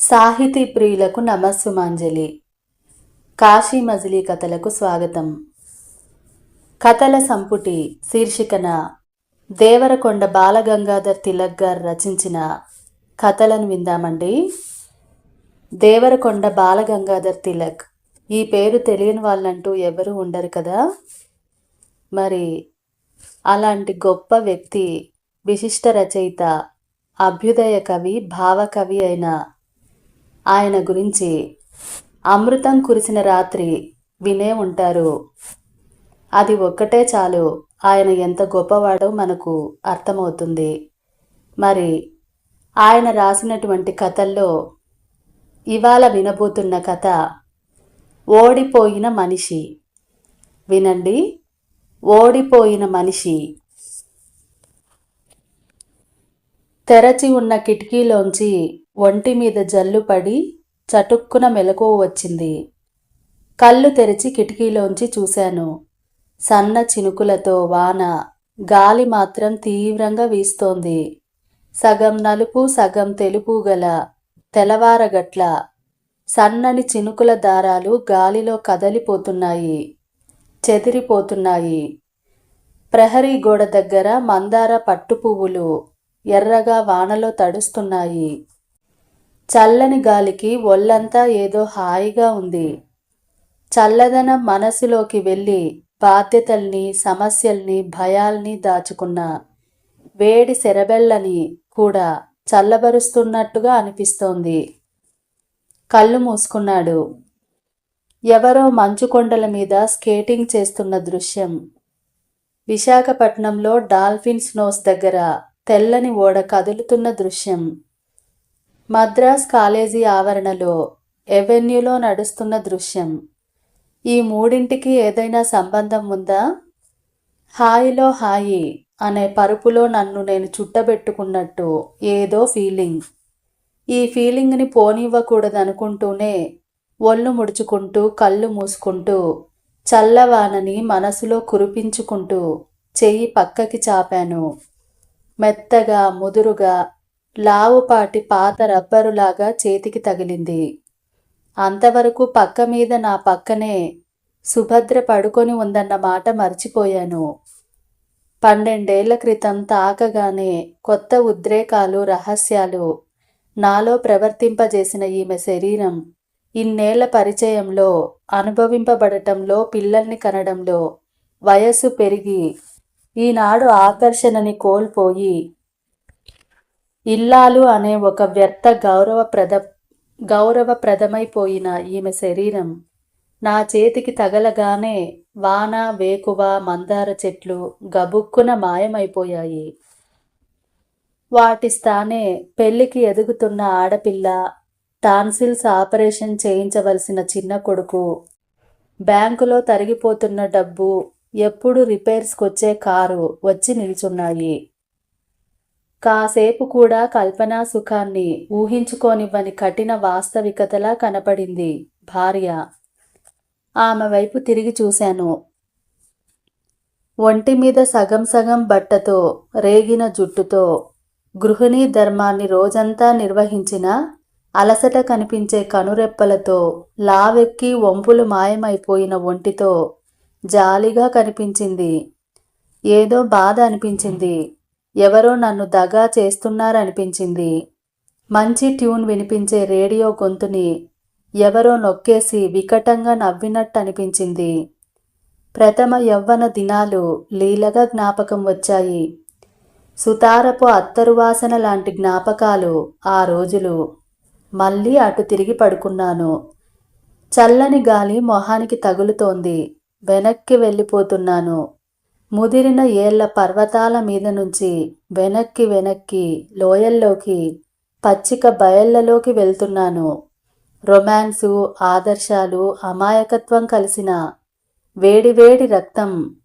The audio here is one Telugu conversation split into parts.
సాహితీ ప్రియులకు నమస్సుమాంజలి. కాశీ మజిలీ కథలకు స్వాగతం. కథల సంపుటి శీర్షికన దేవరకొండ బాలగంగాధర్ తిలక్ గారు రచించిన కథలను విందామండి. దేవరకొండ బాలగంగాధర్ తిలక్ ఈ పేరు తెలియని వాళ్ళంటూ ఎవరు ఉండరు కదా? మరి అలాంటి గొప్ప వ్యక్తి విశిష్ట రచయిత అభ్యుదయ కవి భావకవి అయిన ఆయన గురించి అమృతం కురిసిన రాత్రి వినే ఉంటారు. అది ఒక్కటే చాలు. ఆయన ఎంత గొప్పవాడో మనకు అర్థమవుతుంది. మరి ఆయన రాసినటువంటి కథల్లో ఇవాళ వినబోతున్న కథ ఓడిపోయిన మనిషి. వినండి. ఓడిపోయిన మనిషి. తెరచి ఉన్న కిటికీలోంచి ఒంటి మీద జల్లు పడి చటుక్కున మెలకువ వచ్చింది. కళ్ళు తెరిచి కిటికీలోంచి చూశాను. సన్న చినుకులతో వాన గాలి మాత్రం తీవ్రంగా వీస్తోంది. సగం నలుపు సగం తెలుపు గల తెల్లవారగట్ల సన్నని చినుకుల దారాలు గాలిలో కదలిపోతున్నాయి చెదిరిపోతున్నాయి. ప్రహరీ గోడ దగ్గర మందార పట్టు పువ్వులు ఎర్రగా వానలో తడుస్తున్నాయి. చల్లని గాలికి ఒళ్ళంతా ఏదో హాయిగా ఉంది. చల్లదనం మనసులోకి వెళ్ళి బాధ్యతల్ని సమస్యల్ని భయాల్ని దాచుకున్న వేడి సెరబెల్లని కూడా చల్లబరుస్తున్నట్టుగా అనిపిస్తోంది. కళ్ళు మూసుకున్నాడు. ఎవరో మంచు కొండల మీద స్కేటింగ్ చేస్తున్న దృశ్యం. విశాఖపట్నంలో డాల్ఫిన్ స్నోస్ దగ్గర తెల్లని ఓడ కదులుతున్న దృశ్యం. మద్రాస్ కాలేజీ ఆవరణలో ఎవెన్యూలో నడుస్తున్న దృశ్యం. ఈ మూడింటికి ఏదైనా సంబంధం ఉందా? హాయిలో హాయి అనే పరుపులో నన్ను నేను చుట్టబెట్టుకున్నట్టు ఏదో ఫీలింగ్. ఈ ఫీలింగ్ని పోనివ్వకూడదనుకుంటూనే ఒళ్ళు ముడుచుకుంటూ కళ్ళు మూసుకుంటూ చల్లవానని మనసులో కురిపించుకుంటూ చెయ్యి పక్కకి చాపాను. మెత్తగా ముదురుగా లావుపాటి పాత రబ్బరులాగా చేతికి తగిలింది. అంతవరకు పక్క మీద నా పక్కనే సుభద్ర పడుకొని ఉందన్న మాట మర్చిపోయాను. పన్నెండేళ్ళ క్రితం తాకగానే కొత్త ఉద్రేకాలు రహస్యాలు నాలో ప్రవర్తింపజేసిన ఈమె శరీరం ఇన్నేళ్ళ పరిచయంలో అనుభవింపబడటంలో పిల్లల్ని కనడంలో వయస్సు పెరిగి ఈనాడు ఆకర్షణని కోల్పోయి ఇల్లాలు అనే ఒక వ్యర్థ గౌరవప్రద గౌరవప్రదమైపోయిన ఈమె శరీరం. నా చేతికి తగలగానే వాన వేకువ మందార చెట్లు గబుక్కున మాయమైపోయాయి. వాటి స్థానే పెళ్ళికి ఎదుగుతున్న ఆడపిల్ల టాన్సిల్స్ ఆపరేషన్ చేయించవలసిన చిన్న కొడుకు. బ్యాంకులో తరిగిపోతున్న డబ్బు ఎప్పుడు రిపేర్స్కొచ్చే కారు వచ్చి నిల్చున్నాయి. కాసేపు కూడా కల్పనా సుఖాన్ని ఊహించుకోనివ్వని కఠిన వాస్తవికతలా కనపడింది భార్య. ఆమె వైపు తిరిగి చూశాను. ఒంటి మీద సగం సగం బట్టతో రేగిన జుట్టుతో గృహిణీ ధర్మాన్ని రోజంతా నిర్వహించిన అలసట కనిపించే కనురెప్పలతో లావెక్కి వంపులు మాయమైపోయిన ఒంటితో జాలిగా కనిపించింది. ఏదో బాధ అనిపించింది. ఎవరో నన్ను దగా చేస్తున్నారనిపించింది. మంచి ట్యూన్ వినిపించే రేడియో గొంతుని ఎవరో నొక్కేసి వికటంగా నవ్వినట్టు అనిపించింది ప్రథమ యవ్వన దినాలు లీలగా జ్ఞాపకం వచ్చాయి. సుతారపు అత్తరువాసన లాంటి జ్ఞాపకాలు ఆ రోజులు. మళ్ళీ అటు తిరిగి పడుకున్నాను. చల్లని గాలి మొహానికి తగులుతోంది. వెనక్కి వెళ్ళిపోతున్నాను. ముదిరిన ఏళ్ళ పర్వతాల మీద నుంచి వెనక్కి వెనక్కి లోయల్లోకి పచ్చిక బయళ్ళలోకి వెళ్తున్నాను. రొమాన్సు ఆదర్శాలు అమాయకత్వం కలిసిన వేడివేడి రక్తం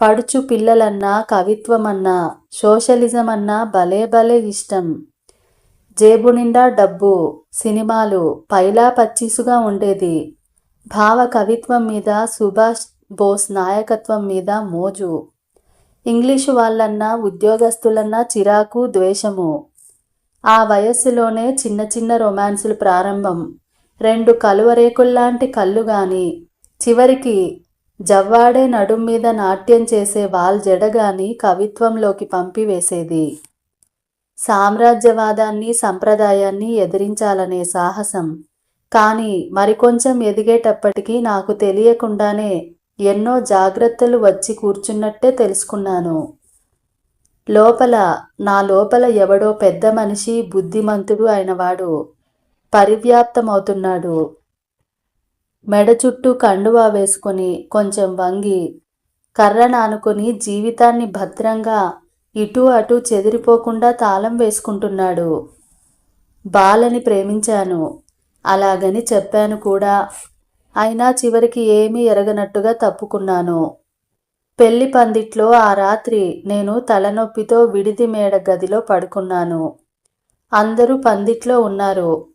పడుచు పిల్లలన్నా కవిత్వమన్నా సోషలిజం అన్నా భలే భలే ఇష్టం. జేబు నిండా డబ్బు సినిమాలు పైలా పచ్చీసుగా ఉండేది. భావ కవిత్వం మీద సుభాష్ బోస్ నాయకత్వం మీద మోజు. ఇంగ్లీషు వాళ్ళన్నా ఉద్యోగస్తులన్నా చిరాకు ద్వేషము. ఆ వయస్సులోనే చిన్న చిన్న రొమాన్సులు ప్రారంభం. రెండు కలువరేకుల్లాంటి కళ్ళు గాని. చివరికి జవ్వాడే నడుం మీద నాట్యం చేసే వాల్ జడగాని కవిత్వంలోకి పంపివేసేది. సామ్రాజ్యవాదాన్ని సంప్రదాయాన్ని ఎదిరించాలనే సాహసం. కానీ మరికొంచెం ఎదిగేటప్పటికీ నాకు తెలియకుండానే ఎన్నో జాగ్రత్తలు వచ్చి కూర్చున్నట్టే తెలుసుకున్నాను. లోపల నా లోపల ఎవడో పెద్ద మనిషి బుద్ధిమంతుడు అయినవాడు పరివ్యాప్తమవుతున్నాడు. మెడ చుట్టూ కండువా వేసుకొని కొంచెం వంగి కర్ర నానుకొని జీవితాన్ని భద్రంగా ఇటు అటు చెదిరిపోకుండా తాళం వేసుకుంటున్నాడు. బాలని ప్రేమించాను. అలాగని చెప్పాను కూడా. అయినా చివరికి ఏమీ ఎరగనట్టుగా తప్పుకున్నాను. పెళ్ళి పందిట్లో ఆ రాత్రి నేను తలనొప్పితో విడిది మేడ గదిలో పడుకున్నాను. అందరూ పందిట్లో ఉన్నారు.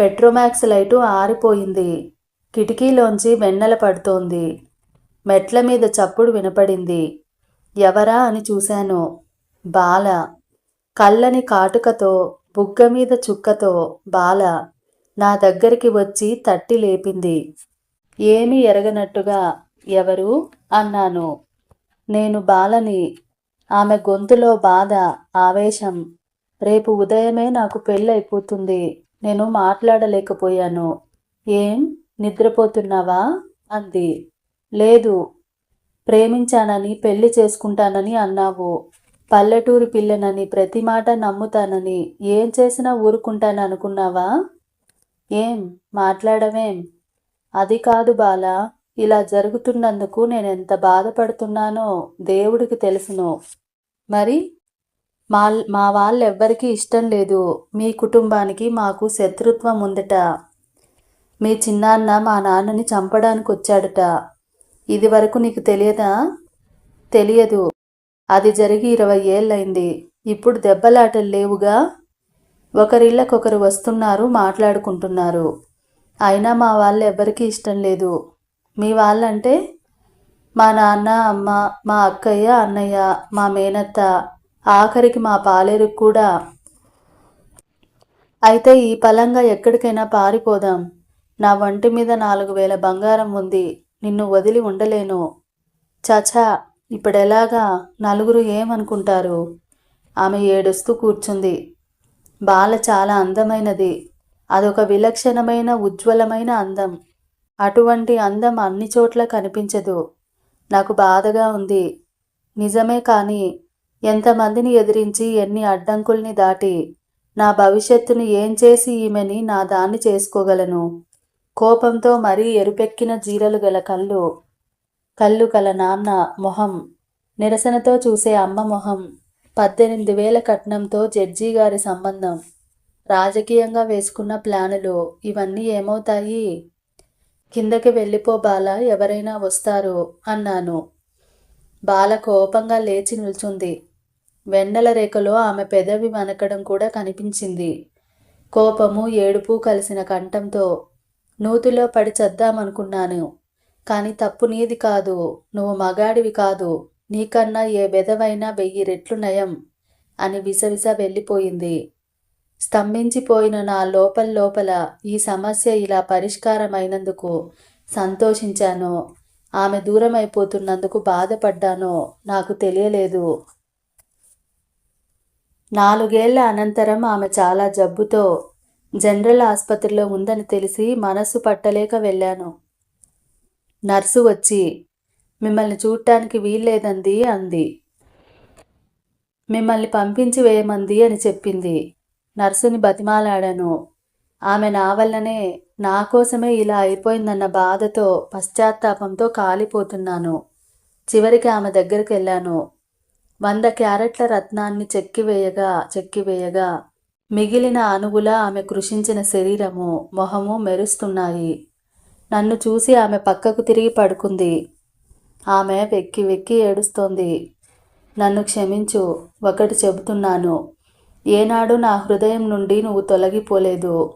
పెట్రోమాక్స్ లైటు ఆరిపోయింది. కిటికీలోంచి వెన్నెల పడుతోంది. మెట్ల మీద చప్పుడు వినపడింది. ఎవరా అని చూశాను. బాల. కళ్ళని కాటుకతో బుగ్గ మీద చుక్కతో బాల నా దగ్గరికి వచ్చి తట్టి లేపింది. ఏమీ ఎరగనట్టుగా ఎవరు అన్నాను. నేను బాలని ఆమె గొంతులో బాధ ఆవేశం. రేపు ఉదయమే నాకు పెళ్ళైపోతుంది నేను మాట్లాడలేకపోయాను. ఏం? నిద్రపోతున్నావా? అంది. లేదు. ప్రేమించానని పెళ్ళి చేసుకుంటానని అన్నావు. పల్లెటూరి పిల్లనని ప్రతి మాట నమ్ముతానని ఏం చేసినా ఊరుకుంటాననుకున్నావా? ఏం? మాట్లాడవేం? అది కాదు బాల ఇలా జరుగుతున్నందుకు నేను ఎంత బాధపడుతున్నానో దేవుడికి తెలుసును. మరి మా మా వాళ్ళెవ్వరికీ ఇష్టం లేదు. మీ కుటుంబానికి మాకు శత్రుత్వం ఉందట. మీ చిన్నాన్న మా నాన్నని చంపడానికి వచ్చాడట ఇది వరకు నీకు తెలియదా? తెలియదు. అది జరిగి ఇరవై ఏళ్ళైంది ఇప్పుడు దెబ్బలాటలు లేవుగా? ఒకరిళ్ళకొకరు వస్తున్నారు మాట్లాడుకుంటున్నారు. అయినా మా వాళ్ళు ఎవరికీ ఇష్టం లేదు. మీ వాళ్ళంటే మా నాన్న అమ్మ మా అక్కయ్య అన్నయ్య మా మేనత్త ఆఖరికి మా పాలేరు కూడా. అయితే ఈ పలంగా ఎక్కడికైనా పారిపోదాం. నా వంటి మీద నాలుగు వేల బంగారం ఉంది. నిన్ను వదిలి ఉండలేను. చచా ఇప్పుడెలాగా? నలుగురు ఏమనుకుంటారు? ఆమె ఏడుస్తూ కూర్చుంది. బాల చాలా అందమైనది. అదొక విలక్షణమైన ఉజ్వలమైన అందం. అటువంటి అందం అన్ని చోట్ల కనిపించదు. నాకు బాధగా ఉంది. నిజమే కానీ ఎంతమందిని ఎదిరించి ఎన్ని అడ్డంకుల్ని దాటి నా భవిష్యత్తును ఏం చేసి ఈమెని నా దాన్ని చేసుకోగలను? కోపంతో మరీ ఎరుపెక్కిన జీరలు గల కళ్ళు కళ్ళు కల నాన్న మొహం నిరసనతో చూసే అమ్మ మొహం పద్దెనిమిది వేల కట్నంతో జడ్జి గారి సంబంధం. రాజకీయంగా వేసుకున్న ప్లానులు ఇవన్నీ ఏమవుతాయి? కిందకి వెళ్ళిపో బాల ఎవరైనా వస్తారు అన్నాను. బాల కోపంగా లేచి నిల్చుంది. వెన్నెల రేఖలో ఆమె పెదవి వనకడం కూడా కనిపించింది. కోపము ఏడుపు కలిసిన కంఠంతో నూతిలో పడి చద్దామనుకున్నాను. కానీ తప్పు నీది కాదు నువ్వు మగాడివి కాదు నీకన్నా ఏ బెదవైనా వెయ్యి రెట్లు నయం అని విసవిస వెళ్ళిపోయింది. స్తంభించిపోయిన నా లోపల లోపల ఈ సమస్య ఇలా పరిష్కారమైనందుకు సంతోషించానో. ఆమె దూరం అయిపోతున్నందుకు బాధపడ్డానో నాకు తెలియలేదు. నాలుగేళ్ళ అనంతరం ఆమె చాలా జబ్బుతో జనరల్ ఆసుపత్రిలో ఉందని తెలిసి మనస్సు పట్టలేక వెళ్ళాను. నర్సు వచ్చి మిమ్మల్ని చూడటానికి వీల్లేదంది అంది. మిమ్మల్ని పంపించి వేయమంది అని చెప్పింది. నర్సుని బతిమాలాడాను. ఆమె నా వల్లనే నా కోసమే ఇలా అయిపోయిందన్న బాధతో పశ్చాత్తాపంతో కాలిపోతున్నాను. చివరికి ఆమె దగ్గరికి వెళ్ళాను. వంద క్యారెట్ల రత్నాన్ని చెక్కివేయగా చెక్కివేయగా మిగిలిన అణువుల ఆమె కృషించిన శరీరము మొహము మెరుస్తున్నాయి. నన్ను చూసి ఆమె పక్కకు తిరిగి పడుకుంది. ఆమె వెక్కి వెక్కి ఏడుస్తోంది. నన్ను క్షమించు ఒకటి చెబుతున్నాను. ఏనాడు నా హృదయం నుండి నువ్వు తొలగిపోలేదు.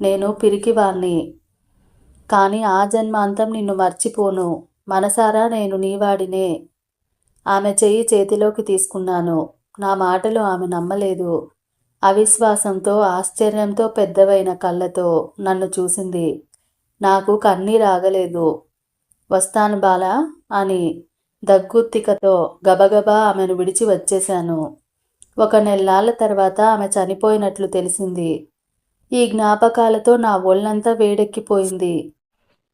నేను పిరికివాణ్ణి. కానీ ఆ జన్మాంతం నిన్ను మర్చిపోను. మనసారా నేను నీవాడినే. ఆమె చెయ్యి చేతిలోకి తీసుకున్నాను. నా మాటలు ఆమె నమ్మలేదు. అవిశ్వాసంతో ఆశ్చర్యంతో పెద్దవైన కళ్ళతో నన్ను చూసింది. నాకు కన్నీ రాగలేదు వస్తాను బాలా అని దగ్గుత్తికతో గబగబా ఆమెను విడిచి వచ్చేశాను. ఒక నెల్లాళ్ళ తర్వాత ఆమె చనిపోయినట్లు తెలిసింది. ఈ జ్ఞాపకాలతో నా ఒళ్ళంతా వేడెక్కిపోయింది.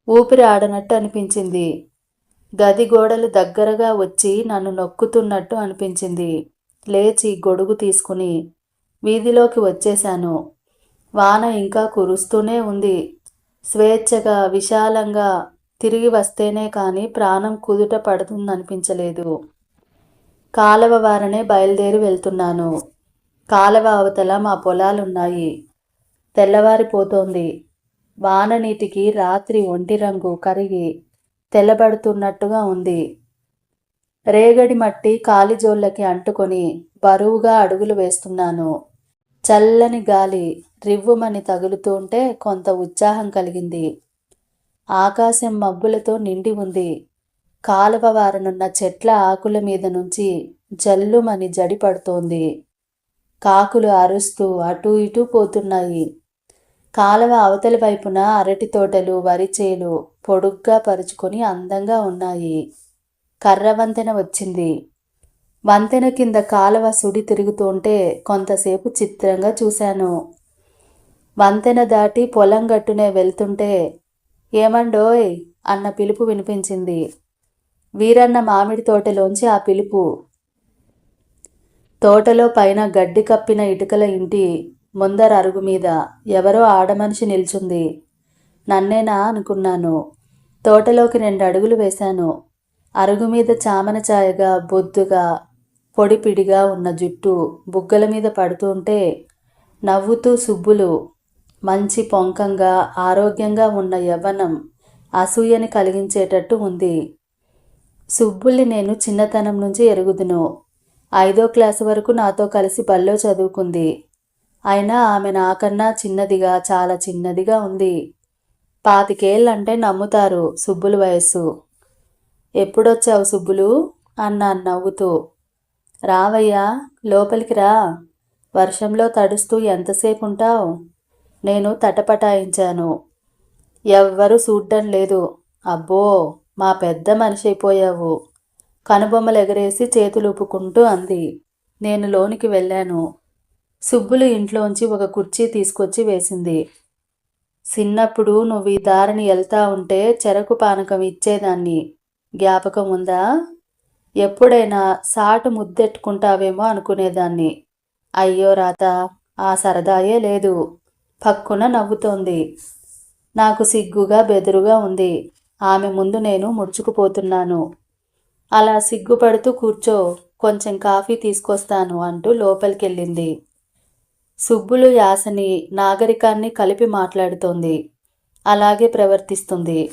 ఊపిరి ఆడనట్టు అనిపించింది. గది గోడలు దగ్గరగా వచ్చి నన్ను నొక్కుతున్నట్టు అనిపించింది. లేచి గొడుగు తీసుకుని వీధిలోకి వచ్చేశాను. వాన ఇంకా కురుస్తూనే ఉంది. స్వేచ్ఛగా విశాలంగా తిరిగి వస్తేనే కానీ ప్రాణం కుదుట పడుతుందనిపించలేదు. కాలవ వారనే బయలుదేరి వెళ్తున్నాను. కాలవ అవతల మా పొలాలున్నాయి. తెల్లవారిపోతోంది. వాన నీటికి రాత్రి ఒంటి రంగు కరిగి తెల్లబడుతున్నట్టుగా ఉంది. రేగడి మట్టి కాలిజోళ్ళకి అంటుకొని బరువుగా అడుగులు వేస్తున్నాను. చల్లని గాలి రివ్వుమని తగులుతుంటే కొంత ఉత్సాహం కలిగింది. ఆకాశం మబ్బులతో నిండి ఉంది. కాలువ వారనున్న చెట్ల ఆకుల మీద నుంచి జల్లుమని జడి పడుతోంది. కాకులు అరుస్తూ అటూ ఇటూ పోతున్నాయి. కాలువ అవతలి వైపున అరటి తోటలు వరిచేలు పొడుగ్గా పరుచుకొని అందంగా ఉన్నాయి. కర్ర వంతెన వచ్చింది. వంతెన కింద కాలువ సుడి తిరుగుతుంటే కొంతసేపు చిత్రంగా చూశాను. వంతెన దాటి పొలం గట్టునే వెళ్తుంటే ఏమండోయ్? అన్న పిలుపు వినిపించింది. వీరన్న మామిడి తోటలోంచి ఆ పిలుపు. తోటలో పైన గడ్డి కప్పిన ఇటుకల ఇంటి ముందర అరుగు మీద ఎవరో ఆడమనిషి నిల్చుంది. నన్నేనా అనుకున్నాను. తోటలోకి రెండు అడుగులు వేశాను. అరుగు మీద చామన ఛాయగా బొద్దుగా పొడిపిడిగా ఉన్న జుట్టు బుగ్గల మీద పడుతుంటే నవ్వుతూ సుబ్బులు మంచి పొంకంగా ఆరోగ్యంగా ఉన్న యవ్వనం అసూయని కలిగించేటట్టు ఉంది. సుబ్బుల్ని నేను చిన్నతనం నుంచి ఎరుగుదును. ఐదో క్లాసు వరకు నాతో కలిసి బల్లో చదువుకుంది. అయినా ఆమె నాకన్నా చిన్నదిగా చాలా చిన్నదిగా ఉంది. పాతికేళ్ళంటే నమ్ముతారు సుబ్బులు వయస్సు. ఎప్పుడొచ్చావు సుబ్బులు? అన్నాను నవ్వుతూ. రావయ్యా లోపలికి రా. వర్షంలో తడుస్తూ ఎంతసేపు ఉంటావు నేను తటపటాయించాను. ఎవ్వరూ చూడ్డం లేదు. అబ్బో! మా పెద్ద మనిషి అయిపోయావు కనుబొమ్మలు ఎగరేసి చేతులుపుకుంటూ అంది. నేను లోనికి వెళ్ళాను. సుబ్బులు ఇంట్లోంచి ఒక కుర్చీ తీసుకొచ్చి వేసింది. చిన్నప్పుడు నువ్వు ఈ దారిని వెళ్తా ఉంటే చెరకు పానకం ఇచ్చేదాన్ని. జ్ఞాపకం ఉందా? ఎప్పుడైనా సాటు ముద్దెట్టుకుంటావేమో అనుకునేదాన్ని. అయ్యో రాత ఆ సరదాయే లేదు. పక్కున నవ్వుతోంది. నాకు సిగ్గుగా బెదురుగా ఉంది. ఆమె ముందు నేను ముడుచుకుపోతున్నాను. అలా సిగ్గుపడుతూ కూర్చో కొంచెం కాఫీ తీసుకొస్తాను అంటూ లోపలికెళ్ళింది. సుబ్బులు యాసని నాగరికాన్ని కలిపి మాట్లాడుతోంది. అలాగే ప్రవర్తిస్తుంది.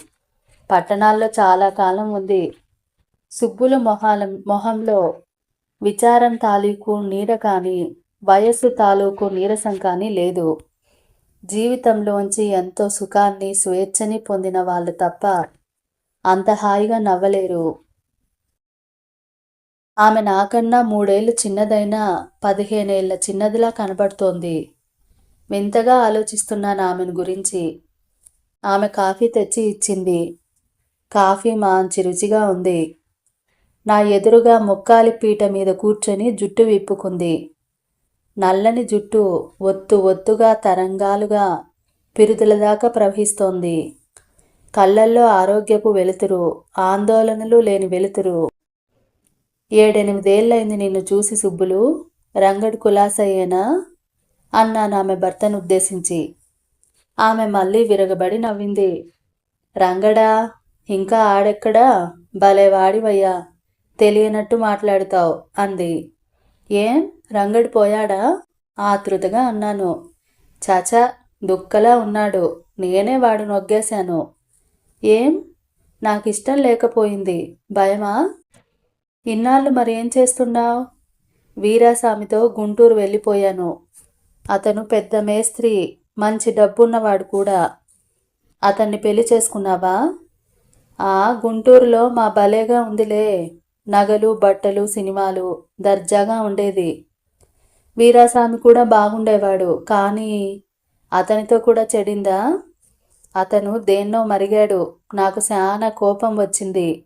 పట్టణాల్లో చాలా కాలం ఉంది. సుబ్బుల మొహాల మొహంలో విచారం తాలూకు నీడ కానీ వయస్సు తాలూకు నీరసం కానీ లేదు. జీవితంలోంచి ఎంతో సుఖాన్ని స్వేచ్ఛని పొందిన వాళ్ళు తప్ప అంత హాయిగా నవ్వలేరు. ఆమె నాకన్నా మూడేళ్ళు చిన్నదైనా పదిహేనేళ్ళ చిన్నదిలా కనబడుతోంది. వింతగా ఆలోచిస్తున్నాను ఆమెను గురించి. ఆమె కాఫీ తెచ్చి ఇచ్చింది. కాఫీ మంచి రుచిగా ఉంది. నా ఎదురుగా ముక్కాలి పీట మీద కూర్చొని జుట్టు విప్పుకుంది. నల్లని జుట్టు ఒత్తు ఒత్తుగా తరంగాలుగా పిరుదుల దాకా ప్రవహిస్తోంది. కళ్ళల్లో ఆరోగ్యపు వెలుతురు ఆందోళనలు లేని వెలుతురు. ఏడెనిమిదేళ్ళైంది నిన్ను చూసి సుబ్బులు. రంగడు కులాసయ్యేనా? అన్నాను ఆమె భర్తను ఉద్దేశించి. ఆమె మళ్ళీ విరగబడి నవ్వింది. రంగడా ఇంకా ఆడెక్కడా? భలే వాడివయ్యా తెలియనట్టు మాట్లాడుతావు అంది. ఏం? రంగడు పోయాడా? ఆతృతగా అన్నాను. చాచా దుక్కలా ఉన్నాడు. నేనే వాడు నొగ్గేశాను ఏం? నాకిష్టం లేకపోయింది. భయమా? ఇన్నాళ్ళు మరేం చేస్తున్నావు? వీరాస్వామితో గుంటూరు వెళ్ళిపోయాను. అతను పెద్ద మేస్త్రి మంచి డబ్బున్నవాడు కూడా. అతన్ని పెళ్ళి చేసుకున్నావా? ఆ గుంటూరులో మా భలేగా ఉందిలే. నగలు బట్టలు సినిమాలు దర్జాగా ఉండేది. వీరాస్వామి కూడా బాగుండేవాడు. కానీ అతనితో కూడా చెడిందా? అతను దేన్నో మరిగాడు. నాకు చాలా కోపం వచ్చింది.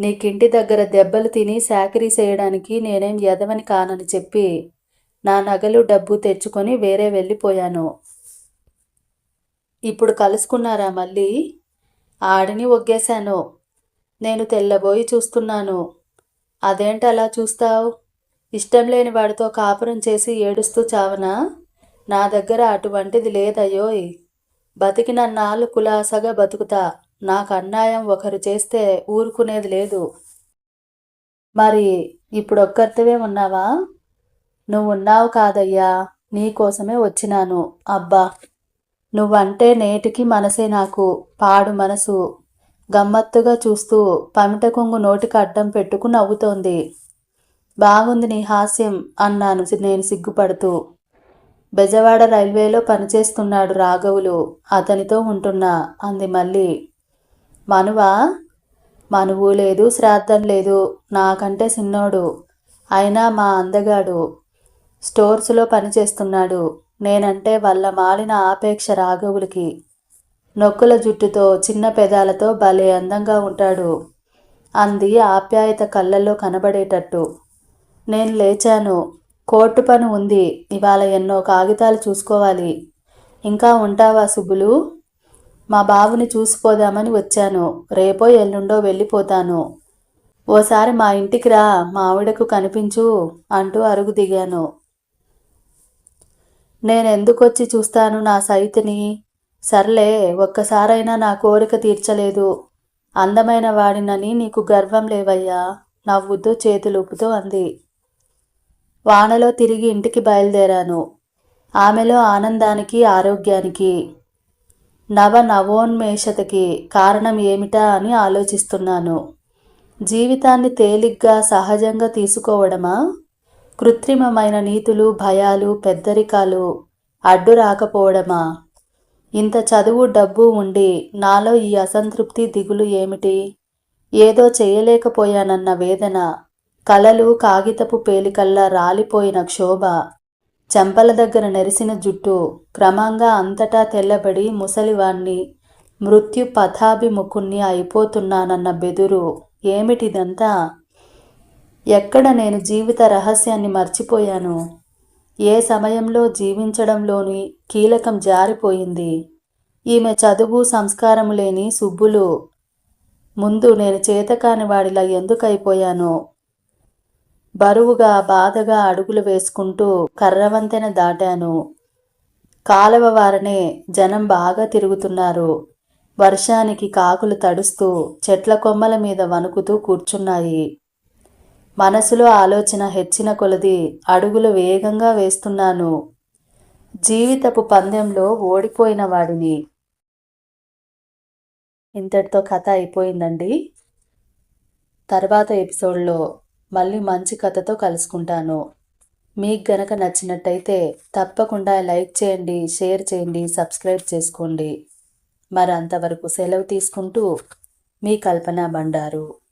నీకింటి దగ్గర దెబ్బలు తిని సాకరీ చేయడానికి నేనేం ఎదవని కానని చెప్పి నా నగలు డబ్బు తెచ్చుకొని వేరే వెళ్ళిపోయాను. ఇప్పుడు కలుసుకున్నారా మళ్ళీ? ఆడిని ఒగ్గేశాను. నేను తెల్లబోయి చూస్తున్నాను. అదేంటి అలా చూస్తావు? ఇష్టం లేని వాడితో కాపురం చేసి ఏడుస్తూ చావనా? నా దగ్గర అటువంటిది లేదయ్యోయ్. బతికిన నాళ్ళు కులాసగా బతుకుతా. నాకు అన్యాయం ఒకరు చేస్తే ఊరుకునేది లేదు. మరి ఇప్పుడు ఒక్కరితవే ఉన్నావా? నువ్వు ఉన్నావు కాదయ్యా నీకోసమే వచ్చినాను. అబ్బా! నువ్వంటే నేటికి మనసే నాకు. పాడు మనసు. గమ్మత్తుగా చూస్తూ పమిట కొంగు నోటికి అడ్డం పెట్టుకు నవ్వుతోంది. బాగుంది నీ హాస్యం అన్నాను నేను సిగ్గుపడుతూ. బెజవాడ రైల్వేలో పనిచేస్తున్నాడు రాఘవులు. అతనితో ఉంటున్నా. అంది మళ్ళీ. మనువా? మనువు లేదు శ్రాద్ధం లేదు. నాకంటే చిన్నోడు అయినా మా అందగాడు. స్టోర్స్లో పనిచేస్తున్నాడు. నేనంటే వల్ల మాలిన ఆపేక్ష రాఘవులకి. నొక్కుల జుట్టుతో చిన్న పెదాలతో భలే అందంగా ఉంటాడు. అంది ఆప్యాయత కళ్ళల్లో కనబడేటట్టు. నేను లేచాను. కోర్టు పని ఉంది. ఇవాళ ఎన్నో కాగితాలు చూసుకోవాలి. ఇంకా ఉంటావా సుబ్బులు? మా బావుని చూసిపోదామని వచ్చాను. రేపో ఎల్లుండో వెళ్ళిపోతాను. ఓసారి మా ఇంటికి రా. మా ఆవిడకు కనిపించు అంటూ అరుగు దిగాను. నేనెందుకొచ్చి చూస్తాను నా సైతిని? సర్లే ఒక్కసారైనా నా కోరిక తీర్చలేదు. అందమైన వాడినని నీకు గర్వం లేవయ్యా? నవ్వుతూ చేతులూపుతూ అంది. వానలో తిరిగి ఇంటికి బయలుదేరాను. ఆమెలో ఆనందానికి ఆరోగ్యానికి నవ నవోన్మేషతకి కారణం ఏమిటా అని ఆలోచిస్తున్నాను. జీవితాన్ని తేలిగ్గా సహజంగా తీసుకోవడమా? కృత్రిమమైన నీతులు భయాలు పెద్దరికాలు అడ్డు రాకపోవడమా? ఇంత చదువు డబ్బు ఉండి నాలో ఈ అసంతృప్తి దిగులు ఏమిటి? ఏదో చేయలేకపోయానన్న వేదన కలలు కాగితపు పేలికల్లా రాలిపోయిన క్షోభ చెంపల దగ్గర నెరిసిన జుట్టు క్రమంగా అంతటా తెల్లబడి ముసలివాణ్ణి మృత్యు పథాభిముఖుణ్ణి అయిపోతున్నానన్న బెదురు. ఏమిటిదంతా? ఎక్కడ నేను జీవిత రహస్యాన్ని మర్చిపోయాను? ఏ సమయంలో జీవించడంలోని కీలకం జారిపోయింది. ఈమె చదువు సంస్కారము లేని సుబ్బులు. ముందు నేను చేతకాని వాడిలా ఎందుకైపోయానో బరువుగా బాధగా అడుగులు వేసుకుంటూ కర్రవంతెన దాటాను. కాలవ వారనే జనం బాగా తిరుగుతున్నారు. వర్షానికి కాకులు తడుస్తూ చెట్ల కొమ్మల మీద వణుకుతూ కూర్చున్నాయి. మనసులో ఆలోచన హెచ్చిన కొలది అడుగులు వేగంగా వేస్తున్నాను. జీవితపు పందెంలో ఓడిపోయిన వాడిని. ఇంతటితో కథ అయిపోయిందండి. తర్వాత ఎపిసోడ్లో మళ్ళీ మంచి కథతో కలుసుకుంటాను. మీకు గనక నచ్చినట్టయితే తప్పకుండా లైక్ చేయండి షేర్ చేయండి సబ్స్క్రైబ్ చేసుకోండి. మరి అంతవరకు సెలవు తీసుకుంటూ మీ కల్పన బండారు.